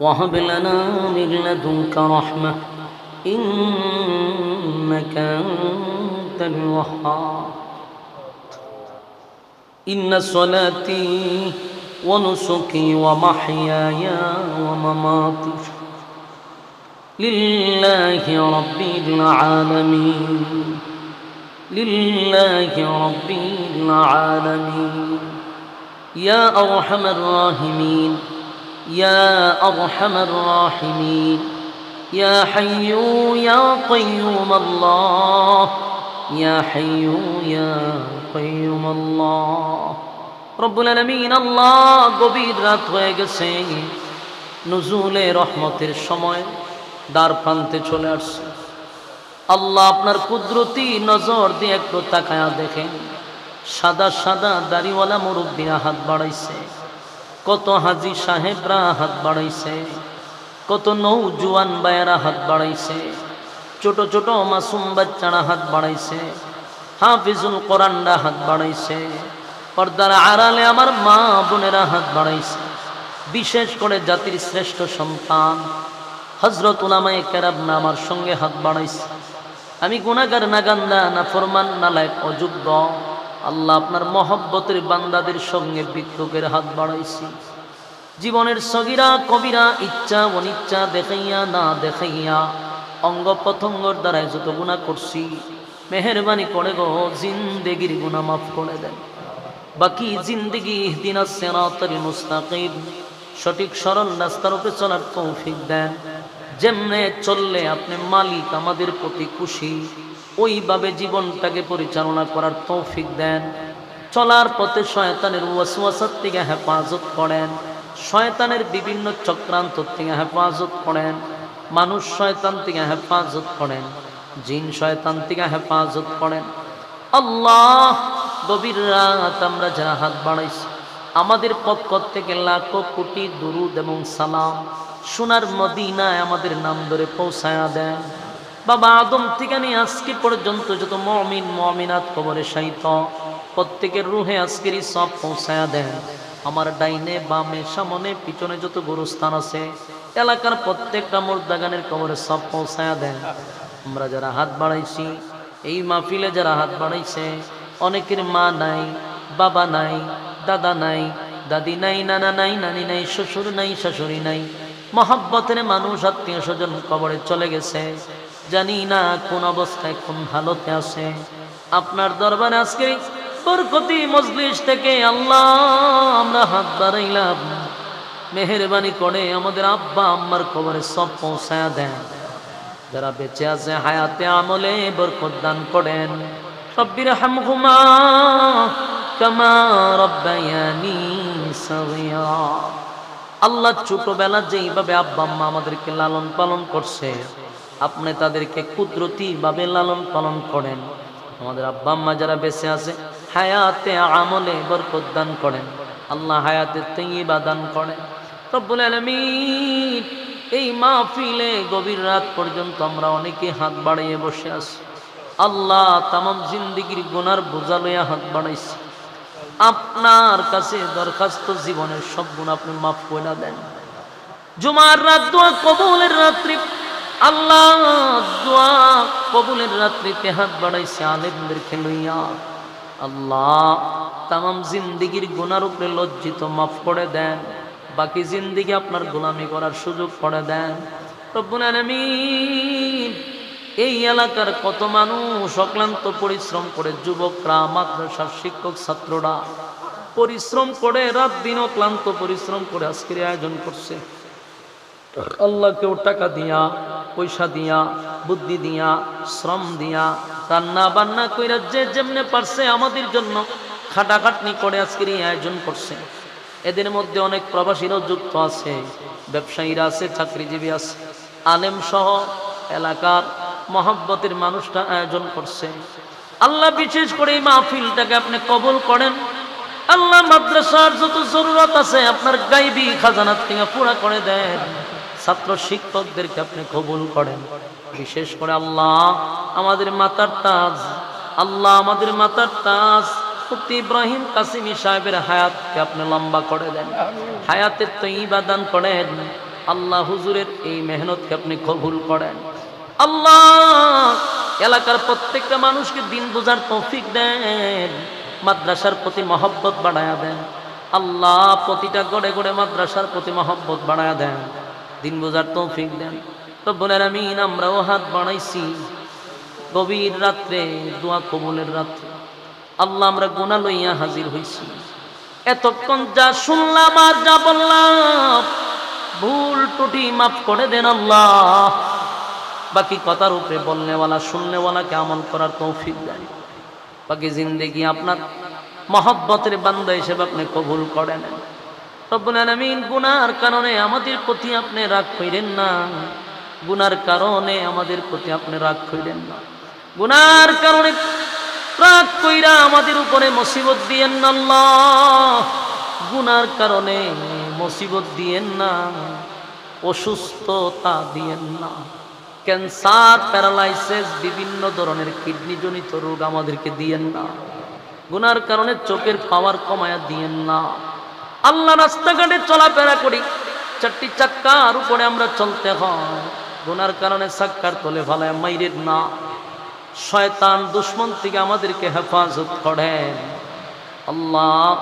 وهب لنا من لدنك رحمة إنك أنت الوهاب. إن صلاتي ونسكي ومحياي ومماتي لله رب العالمين لله رب العالمين. يا أرحم الراحمين. يا أرحم الراحمين يا حي يا قيوم الله يا حي يا قيوم الله রব্বুল আলমিন আল্লাহ গভীর রাত হয়ে গেছে নজুলে রহমতের সময় দ্বার প্রান্তে চলে আসছে আল্লাহ আপনার কুদরতি নজর দিয়ে একটু তাকায়া দেখেন সাদা সাদা দাড়িওয়ালা মুরব্বীরা হাত বাড়াইছে কত হাজি সাহেবরা হাত বাড়াইছে, কত নৌজুয়ান বায়েরা হাত বাড়াইছে, ছোট ছোট মাসুম বাচ্চারা হাত বাড়াইছে, হাফিজুল কোরআনরা হাত বাড়াইছে, পর্দার আড়ালে আমার মা বোনেরা হাত বাড়াইছে। বিশেষ করে জাতির শ্রেষ্ঠ সন্তান হজরত উলামায়ে কেরাবনা আমার সঙ্গে হাত বাড়াইছে। আমি গুণাগার নাগান্দা না ফরমান, না লায়ক অযোগ্য। আল্লাহ আপনার মহব্বতের বান্দাদের সঙ্গে বিক্ষোভের হাত বাড়াইছি। জীবনের সগিরা, কবিরা, ইচ্ছা, অনিচ্ছা দেখাইয়া, না দেখাইয়া অঙ্গ প্রত্যঙ্গর দ্বারাই যত গুণা করছি, মেহরবানি করে গো, জিন্দেগির গুণা মাফ করে দেন। বাকি জিন্দিগি দিনা সেরাতরি মুস্তাকিব সঠিক সরল রাস্তার উপরে চলার তৌফিক দেন। যেমনে চললে আপনি মালিক, আমাদের প্রতি খুশি। ওইভাবে জীবনটাকে পরিচালনা করার তৌফিক দেন। চলার পথে শয়তানের ওয়াসওয়াসার থেকে হেফাজত করেন। শয়তানের বিভিন্ন চক্রান্ত থেকে হেফাজত করেন। মানুষ শয়তান থেকে হেফাজত করেন। জিন শয়তান থেকে হেফাজত করেন। আল্লাহ, গভীর রাত আমরা যারা হাত বাড়াইছি, আমাদের পক্ষ থেকে লাখো কোটি দুরুদ এবং সালাম সোনার মদিনায় আমাদের নাম ধরে পৌঁছায়া দেন। বাবা আদম থেকে নিয়ে আজকে পর্যন্ত যত মমিন, মমিনাত কবরে সাহিত প্রত্যেকের রুহে আজকেরই সব পৌঁছায়া দেন। আমার ডাইনে, বামে, সামনে, পিছনে যত গুরুস্থান আছে, এলাকার প্রত্যেকটা মুর্দাগানের কবরে সব পৌঁছায়া দেন। আমরা যারা হাত বাড়াইছি, এই মাহফিলে যারা হাত বাড়াইছে, অনেকের মা নাই, বাবা নাই, দাদা নাই, দাদি নাই, নানা নাই, নানি নাই, শ্বশুর নাই, শাশুড়ি নাই, মহাব্বতের মানুষ, আত্মীয় স্বজন কবরে চলে গেছে। জানি না কোন অবস্থায় কোন হালতে আছে। আপনার দরবারে আজকে বরকতি মজলিস থেকে আল্লাহ, আমরা হাত বাড়াইলাম। মেহরবানি করে আমাদের আব্বা আম্মার কবরে সব পৌঁছায়া দেন। যারা বেঁচে আছে হায়াতে আমলে বরকত দান করেন। রব্বির হামহুমা কামা রব্বায়ানি আল্লাহ ছোটবেলা যেইভাবে আব্বা আম্মা আমাদেরকে লালন পালন করছে আপনি তাদেরকে কুদরতি ভাবে লালন পালন করেন। আমাদের আব্বা আম্মা যারা বেঁচে আছে, হায়াতে আমলে বরকত দান করেন। আল্লাহ হায়াতে তৈবা দান করেন। রব্বুল আলামিন, এই মাহফিলে গভীর রাত পর্যন্ত আমরা অনেকে হাত বাড়িয়ে বসে আছি। আল্লাহ তামাম জিন্দিগির গুনার বোঝা লইয়া হাত বাড়াইছি। আপনার কাছে দরখাস্ত জীবনের সব গুণ আপনি মাফ করে দেন। জুমার রাত দোয়া কবুলের রাত্রি আল্লাহ কবুলের রাত্রিতে হাত বাড়াইছে আলেমদেরকে লইয়া। আল্লাহ তামাম জিন্দিগির গুনার উপরে লজ্জিত, মাফ করে দেন। বাকি জিন্দিগি আপনার গোলামি করার সুযোগ করে দেন। এই এলাকার কত মানুষ অক্লান্ত পরিশ্রম করে, যুবকরা, মাদ্রাসার শিক্ষক, ছাত্ররা পরিশ্রম করে, রাত দিন অক্লান্ত পরিশ্রম করে আজকের আয়োজন করছে। আল্লাহ কেউ টাকা দিয়া পয়সা দিয়া, বুদ্ধি দিয়া, শ্রম দিয়া রান্না বান্না কইরা যে যেমনে পারছে আমাদের জন্য খাটাখাটনি করে আজকের এই আয়োজন করছে। এদের মধ্যে অনেক প্রবাসীরাও যুক্ত আছে, ব্যবসায়ীরা আছে, চাকরিজীবী আছে, আলেম সহ এলাকার মহব্বতের মানুষটা আয়োজন করছে। আল্লাহ বিশেষ করে এই মাহফিলটাকে আপনি কবল করেন। আল্লাহ মাদ্রাসার যত জরুরত আছে, আপনার গাইবি খাজানার থেকে পুরা করে দেন। ছাত্র শিক্ষকদেরকে আপনি কবুল করেন। বিশেষ করে আল্লাহ আমাদের মাতার তাজ। আল্লাহ আমাদের মাতার তাজ। ইব্রাহিম কাসিমি সাহেবের হায়াতকে আপনি লম্বা করে দেন। হায়াতের তো ইবাদান করেন। আল্লাহ হুজুরের এই মেহনতকে আপনি কবুল করেন। আল্লাহ এলাকার প্রত্যেকটা মানুষকে দিন বোঝার তৌফিক দেন। মাদ্রাসার প্রতি মহব্বত বাড়ায়া দেন। আল্লাহ প্রতিটা গড়ে গড়ে মাদ্রাসার প্রতি মহব্বত বাড়ায়া দেন। দিন বোঝার তৌফিক দেন। রব্বুল আমিন আমরাও হাত বাড়াইছি। গভীর রাত্রে, দোয়া কবুলের রাত্রে। আল্লাহ আমরা গোনা লইয়া হাজির হইছি। এতক্ষণ যা শুনলাম আর যা বললাম, ভুল টুটি মাফ করে দেন আল্লাহ। বাকি কথার উপরে বলনেওয়ালা, শুননেওয়ালাকে আমল করার তৌফিক দেন। বাকি জিন্দেগি আপনার মহব্বতের বান্দা হিসেবে আপনি কবুল করে নেন। রব্বুল আলামিন গুনার কারণে আমাদের প্রতি আপনি রাগ কইরেন না। গুনার কারণে আমাদের প্রতি আপনি রাগ কইরেন না। গুনার কারণে রাগ কইরা আমাদের উপরে মুসিবত দিয়েন না আল্লাহ। গুনার কারণে মুসিবত দিয়েন না, অসুস্থতা দিয়েন না। ক্যান্সার, প্যারালাইসিস, বিভিন্ন ধরনের কিডনিজনিত রোগ আমাদেরকে দিয়েন না। গুনার কারণে চোখের পাওয়ার কমায়া দিয়েন না। আল্লাহ রাস্তাঘাটে চলাফেরা করি। চারটি চাক্কার উপরে আমরা চলতে হয়। গুনার কারণে চাক্কার তলে ভালায় মাইরের না। শয়তান দুশ্মন থেকে আমাদেরকে হেফাজত করেন আল্লাহ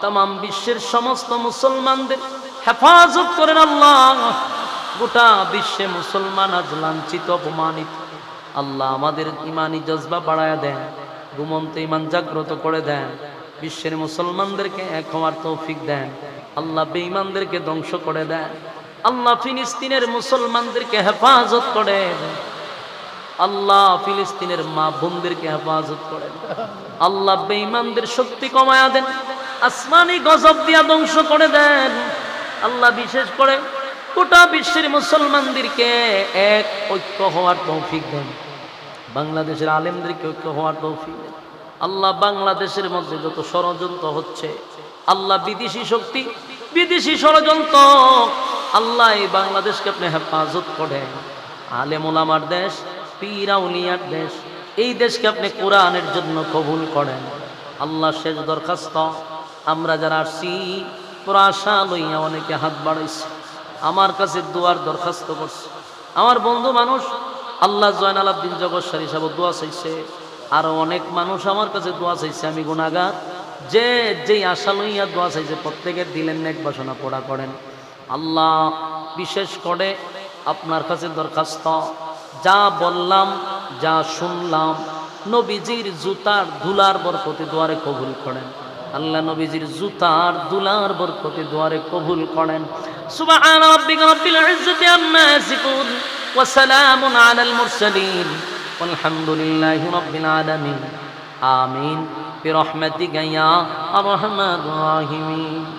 তাম বিশ্বের সমস্ত মুসলমানদের হেফাজত করেন আল্লাহ। গোটা বিশ্বে মুসলমান আজ লাঞ্ছিত, অপমানিত। আল্লাহ আমাদের ইমানি জজবা বাড়ায় দেন। ঘুমন্ত ইমান জাগ্রত করে দেন। বিশ্বের মুসলমানদেরকে এক হওয়ার তৌফিক দেন। আল্লাহ বেঈমানদেরকে ধ্বংস করে দেন। আল্লাহ ফিলিস্তিনের মুসলমানদেরকে হেফাজত করেন আল্লাহ ফিলিস্তিনের মা বোনদেরকে হেফাজত করেন আল্লাহ বেঈমানদের শক্তি কমায়া দেন। আসমানি গজব দিয়া ধ্বংস করে দেন। আল্লাহ বিশেষ করে গোটা বিশ্বের মুসলমানদেরকে এক ঐক্য হওয়ার তৌফিক দেন। বাংলাদেশের আলেমদেরকে ঐক্য হওয়ার তৌফিক দেন। আল্লাহ বাংলাদেশের মধ্যে যত ষড়যন্ত্র হচ্ছে, আল্লাহ বিদেশি শক্তি, বিদেশি ষড়যন্ত্র, আল্লাহ এই বাংলাদেশকে আপনি হেফাজত করেন। আলেম ওলামার দেশ পীরাউলিয়ার দেশ, এই দেশকে আপনি কোরআনের জন্য কবুল করেন। আল্লাহ শেষ দরখাস্ত, আমরা যারা আসছি পুরো আশা লইয়া অনেকে হাত বাড়াইছে। আমার কাছে দোয়ার দরখাস্ত করছে। আমার বন্ধু মানুষ, আল্লাহ জয়নাল আব্দিন জগৎসার হিসাবে দোয়া চাইছে। আরও অনেক মানুষ আমার কাছে দোয়া চাইছে, আমি গুণাগার যে, যেই আশা লইয়া দোয়া চাইছে, প্রত্যেকের দিলেন নেক বাসনা পড়া করেন। আল্লাহ বিশেষ করে আপনার কাছে দরখাস্ত, যা বললাম, যা শুনলাম, নবীজির জুতার ধুলার বরকতি দুয়ারে কবুল করেন। আল্লাহ নবীজির জুতার দুলার বরকতি দুয়ারে কবুল করেন। সুবহান রাব্বিল ইজ্জাতি আম্মা ইয়াসিফুন, ওয়া সালামুন আলাল মুরসালিন। والحمد لله رب العالمين. آمين. برحمتك يا أرحم الراحمين.